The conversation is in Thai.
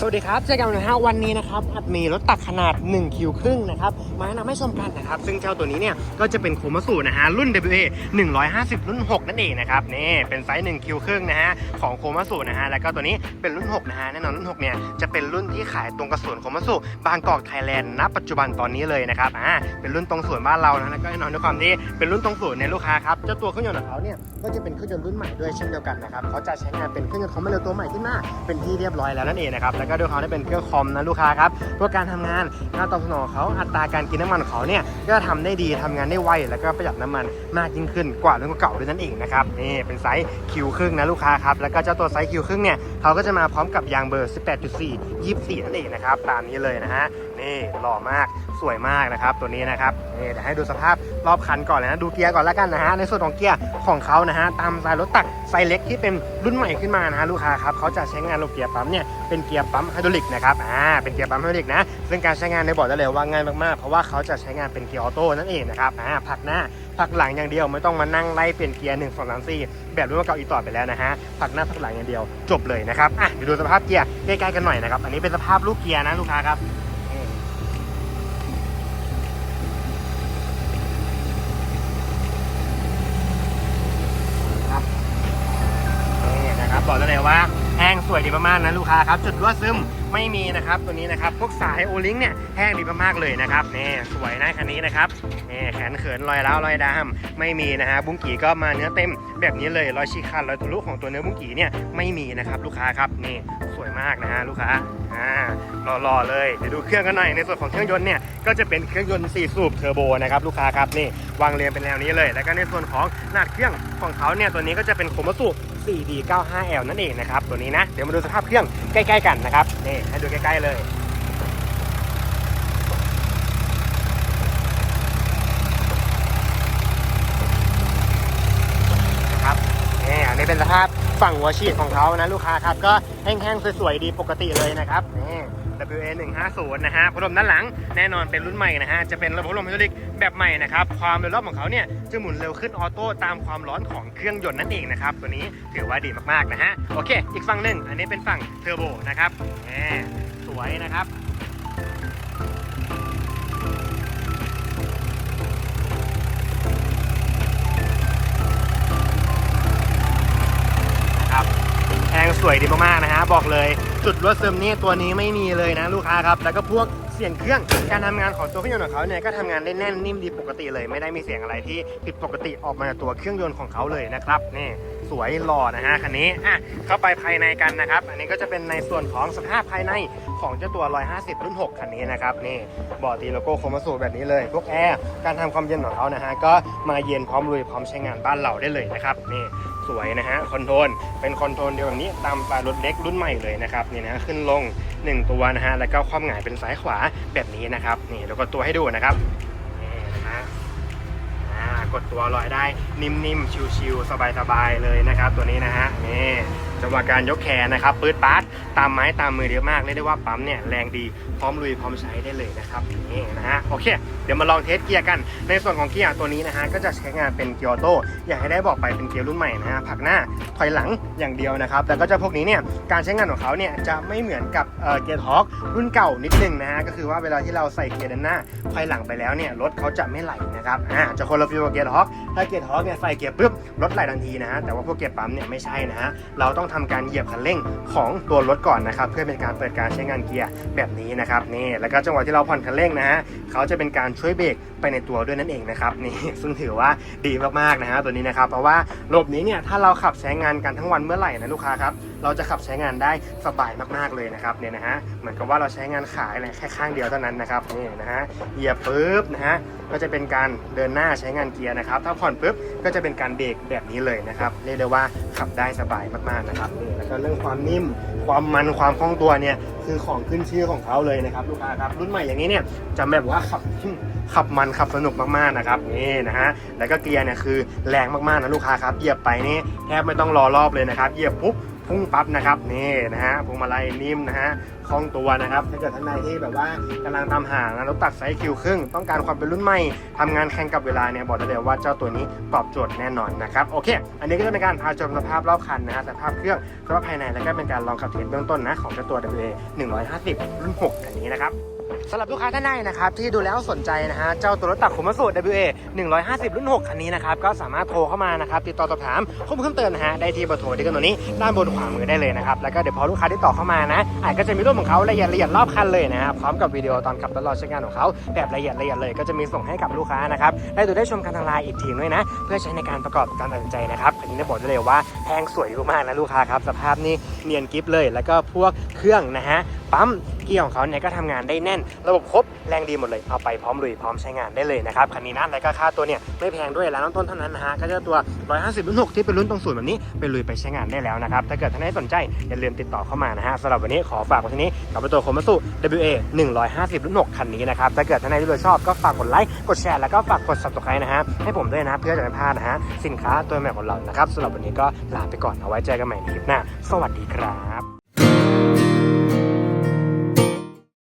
สวัสดีครับเจอกันนะฮะวันนี้นะครับอัดมีรถตักขนาด1คิวครึ่งนะครับมาแนะนำให้ชมกันนะครับ ซึ่งเจ้าตัวนี้เนี่ยก็จะเป็นโคมาสูนะฮะรุ่น WA 150 รุ่น 6 นั่นเองนะครับนี่เป็นไซส์1คิวครึ่งนะฮะของโคมาสูนะฮะแล้วก็ตัวนี้เป็นรุ่น 6 นะฮะแน่นอนรุ่น 6 เนี่ยจะเป็นรุ่นที่ขายตรงกระสุนโคมาสูบางกอกไทยแลนด์ณปัจจุบันตอนนี้เลยนะครับอ่าเป็นรุ่นตรงส่วนบ้านเรานะแล้วก็แน่นอนด้วยความที่เป็นรุ่นตรงส่วนในลูกค้าครับเจ้าตัวเครื่องยนต์ของเขาเนี่ยก็จะเป็นเครื่องยนต์รุ่นใหม่ด้วยเช่นเดียวกันนะครับเขาจะใช้งานเป็นเครื่องยนต์คอมมาเร็วตัวใหม่ขึ้นมาเป็นที่เรียบร้อยแล้วนั่นเองนะครับแล้วก็ด้วยความที่เป็นเครื่องคอมนะลูกค้าครับเพื่อการทำงานการตอบสนองเขาอัตราการกินน้ำมันของเขาเนี่ยก็ทำได้ดีทำงานได้ไวแล้วก็ประหยัดน้ำมันมากยิ่งขึ้นกว่ารุ่นเก่าด้วยนั่นเองนะครับนี่เป็นไซส์คิวครึ่งนะลูกค้าครับแล้วก็เจ้าตัวไซส์คิวครึ่งเนี่ยเขาก็จะมาพร้อมกับยางเบอร์ 18.4 24นั่นเองนะครับตามนี้เลยนะฮะนี่หล่อมากสวยมากนะครับตัวนี้นะครับนี่เดี๋ยวให้ดูสภาพรอบคันก่อนเลยนะดูเกียร์ก่อนแล้วกันนะฮะในส่วนของเกียร์ของเขานะฮะตามสไตล์รถตักไซเล็กที่เป็นรุ่นใหม่ขึ้นมานะฮะลูกค้าครับเขาจะใช้งานโลเกียร์ปั๊มเนี่ยเป็นเกียร์ปั๊มไฮดรอลิกนะครับอ่าเป็นเกียร์ปั๊มไฮดรอลิกนะซึ่งการใช้งานในบอกได้เลยว่าง่ายมากๆเพราะว่าเขาจะใช้งานเป็นเกียร์ออโต้นั่นเองนะครับอ่าผักหน้าผักหลังอย่างเดียวไม่ต้องมานั่งไล่เปลี่ยนเกียร์หนึ่งสองสามสี่แบบรุ่นเก่าอีกต่อไปแล้วนะฮะผักหน้าผักหลังอย่างเดียวจบเลยนะครับอะเดี๋ยวดูสภาพเกียร์ใกล้ๆกันหน่อยนะครับอันนี้เป็นสภาพลูกเกียร์นะลูกค้าครับนี่ นี่นะครับบอกได้เลยว่าแห้ งสวยดีมากๆนะลูกค้าครับจุดรั่วซึมไม่มีนะครับตัวนี้นะครับพวกสายโอลิงเนี่ยแห้งดีมากๆเลยนะครับนี่สวยนะคันนี้นะครับนี่แขนเขินรอยร้าวรอยดำไม่มีนะฮะบุ้งกี่ก็มาเนื้อเต็มแบบนี้เลยรอยฉีกขาดรอยทะลุของตัวเนื้อบุ้งกี่เนี่ยไม่มีนะครับลูกค้าครับนี่สวยมากนะฮะลูกค้าอ่ารอๆเลยเดี๋ยวดูเครื่องกันหน่อยในส่วนของเครื่องยนต์เนี่ยก็จะเป็นเครื่องยนต์4สูบเทอร์โบนะครับลูกค้าครับนี่วางเรียงเป็นแนวนี้เลย แล้วก็ในส่วนของขนาดเครื่องของเขาเนี่ยตัวนี้ก็จะเป็นโคมัสุ 4D95L นั่นเองนะครับ ตัวนี้นะ เดี๋ยวมาดูสภาพเครื่องใกล้ ๆ กันนะครับ นี่ ให้ดูใกล้ ๆ เลยนะครับนี่อันนี้เป็นสภาพ ฝั่งหัวฉีดของเขานะลูกค้าครับ ก็แห้งๆ สวยๆ ดีปกติเลยนะครับนี่ WA 150นะฮะพัดลมด้านหลังแน่นอนเป็นรุ่นใหม่นะฮะ จะเป็นระบบพัดลมไฮดรอลิกแบบใหม่นะครับ ความเร็วรอบของเขาเนี่ยจะหมุนเร็วขึ้นออโต้ตามความร้อนของเครื่องยนต์นั่นเองนะครับ ตัวนี้ถือว่าดีมากๆนะฮะ โอเค อีกฝั่งหนึ่งอันนี้เป็นฝั่งเทอร์โบนะครับแหมสวยนะครับ วยดีมากๆนะฮะบอกเลยจุดรั่วซึมนี่ตัวนี้ไม่มีเลยนะลูกค้าครับแล้วก็พวกเสียงเครื่องการทำงานของตัวเครื่องยนต์ของเขาเนี่ยก็ทำงานได้แน่นนิ่มดีปกติเลย ไม่ได้มีเสียงอะไรที่ผิดปกติออกมาจากตัวเครื่องยนต์ของเขาเลยนะครับนี่ สวยหล่อนะฮะคันนี้อะเข้าไปภายในกันนะครับ อันนี้ก็จะเป็นในส่วนของสภาพภายในของเจ้าตัว 150 รุ่น 6 คันนี้นะครับนี่บอดตีโลโก้โคมาสูแบบนี้เลย พวกแอร์การทำความเย็นของเขานะฮะก็มาเย็นพร้อมลุยพร้อมใช้งานบ้านเราได้เลยนะครับนี่สวยนะฮะคอนโทรลเป็นคอนโทรลเดียวแบบนี้ตามสไตล์รถเล็กรุ่นใหม่เลยนะครับนี่นะฮะขึ้นลง 1 ตัวนะฮะแล้วก็ความหงายเป็นซ้ายขวาแบบนี้นะครับนี่แล้วก็ตัวให้ดูนะครับ กดตัวลอยได้นิ่มๆ ชิวๆสบายๆเลยนะครับ ตัวนี้นะฮะนี่จังหวะการยกแขนนะครับปืดปั๊ด ตามไม้ตามมือเยอะมากเรียกได้ว่าปั๊มเนี่ยแรงดีพร้อมลุยพร้อมใช้ได้เลยนะครับนี่นะฮะโอเค เดี๋ยวมาลองเทสเกียร์กัน ในส่วนของเกียร์ตัวนี้นะฮะก็จะใช้งานเป็นเกียร์ออโต้อย่างให้ได้บอกไปเป็นเกียร์รุ่นใหม่นะฮะผักหน้าถอยหลังอย่างเดียวนะครับแล้วก็จะพวกนี้เนี่ยการใช้งานของเขาเนี่ยจะไม่เหมือนกับเกียร์ทอร์กรุ่นเก่านิดนึงนะฮะก็คือว่าเวลาที่เราใส่เกียร์ด้านหน้าถอยหลังไปแล้วเนี่ยรถเขาจะไม่ไหลนะครับอ่าจะคนละฟีลกับเกียร์ทอร์กถ้าเกียร์ทอร์กเนี่ยใส่เกียร์ปุ๊บรถไหลทันทีนะฮะแต่ว่าพวกเกียร์ปั๊มเนี่ยไม่ใช่นะฮะเราต้องทำการเหยียบคันเร่งของตัวรถก่อนนะครับเพื่อเป็นการเปิดการใช้งานเกียร์แบบนี้นะครับนี่แล้วก็จังหวะที่เราผ่อนคันเร่งนะฮะเขาจะเป็นการช่วยเบรกไปในตัวด้วยนั่นเองนะครับนี่ซึ่งถือว่าดีมากๆนะฮะตัวนี้นะครับเพราะว่าระบบนี้เนี่ยถ้าเราขับใช้งานกันทั้งวันเมื่อไหร่นะลูกค้าครับเราจะขับใช้งานได้สบายมากๆเลยนะครับเนี่ยนะฮะเหมือนกับว่าเราใช้งานขายอะไรแค่ข้างเดียวเท่านั้นนะครับนี่นะฮะเหยียบปุ๊บนะฮะก็จะเป็นการเดินหน้าใช้งานเกียร์นะครับถ้าผ่อนปุ๊บก็จะเป็นการเบรกแบบนี้เลยนะครับเรียกได้ว่าขับได้สบายมากๆนะครับนี่แล้วก็เรื่องความนิ่มความมันความคล่องตัวเนี่ย คือของขึ้นชื่อของเขาเลยนะครับลูกค้าครับรุ่นใหม่อย่างนี้เนี่ยจะแบบว่าขับขับมันขับสนุกมากๆนะครับนี่นะฮะแล้วก็เกียร์เนี่ยคือแรงมากๆนะลูกค้าครับเหยียบไปนี่แทบไม่ต้องรอรอบเลยนะครับเหยียบปุ๊บพุ่งปั๊บนะครับนี่นะฮะพวงมาลัยนิ่มนะฮะคล่องตัวนะครับถ้าเกิดท่านใดที่แบบว่ากำลังตามหานรถตัดไซส์คิวครึ่ง ต้องการความเป็นรุ่นใหม่ทำงานแข่งกับเวลาเนี่ยบอกได้เลยว่าเจ้าตัวนี้ตอบโจทย์แน่นอนนะครับโอเค อันนี้ก็จะเป็นการพาชมสภาพรอบคันนะฮะสภาพเครื่องสภาพภายในแล้วก็เป็นการลองขับเทสเบื้องต้นนะของเจ้าตัว WA 150 รุ่น 6 คันนี้นะครับ สำหรับลูกค้าท่านใดนะครับที่ดูแล้วสนใจนะฮะเจ้าตัวรถตักขุมสูตร WA 150 รุ่น 6 คันนี้นะครับก็สามารถโทรเข้ามานะครับติดต่อสอบถามข้อมูลเพิ่มเติมนะฮะได้ที่เบอร์โทรที่ขึ้นตรงนี้ด้านบนขวามือได้เลยนะครับแล้วก็เดี๋ยวพอลูกค้าที่ต่อเข้ามานะอาจก็จะมีรูปของเขาละเอียดละเอียดรอบคันเลยนะครับพร้อมกับวิดีโอตอนขับตลอดใช้งานของเขาแบบละเอียดละเอียดเลย ก็จะมีส่งให้กับลูกค้านะครับได้ดูได้ชมกันทางไลน์อีกทีด้วยนะ เพื่อใช้ในการประกอบการตัดสินใจนะครับอันนี้ได้บอกได้เลยว่าแพงสวยมากนะลูกค้าครับสภาพนี่เนียนกิฟเลย แล้วก็พวกเครื่องนะฮะ ปั๊มเกียร์ของเขาเนี่ยก็ทำงานได้แน่น ระบบครบแรงดีหมดเลยเอาไปพร้อมลุยพร้อมใช้งานได้เลยนะครับคันนี้นะแล้วก็ค่าตัวเนี่ยไม่แพงด้วยแล้วน้ำต้นเท่านั้นนะฮะก็จะตัว 150รุ่น6ที่เป็นรุ่นตรงศูนย์แบบนี้ไปลุยไปใช้งานได้แล้วนะครับถ้าเกิดท่านใดสนใจอย่าลืมติดต่อเข้ามานะฮะสำหรับวันนี้ขอฝากไว้ที่นี้กับตัวโคมัสุ WA 150รุ่น6คันนี้นะครับถ้าเกิดท่านใดที่ชอบก็ฝากกดไลค์กดแชร์แล้วก็ฝากกด subscribe นะฮะให้ผมด้วยนะเพื่อจะไม่พลาดนะฮะสินค้าตัวใหม่ของเรานะครับสำหรับวันนี้ก็ลาไปก่อนเอาไว้เจอกันใหม่ในคลิปหน้า สวัสดีครับ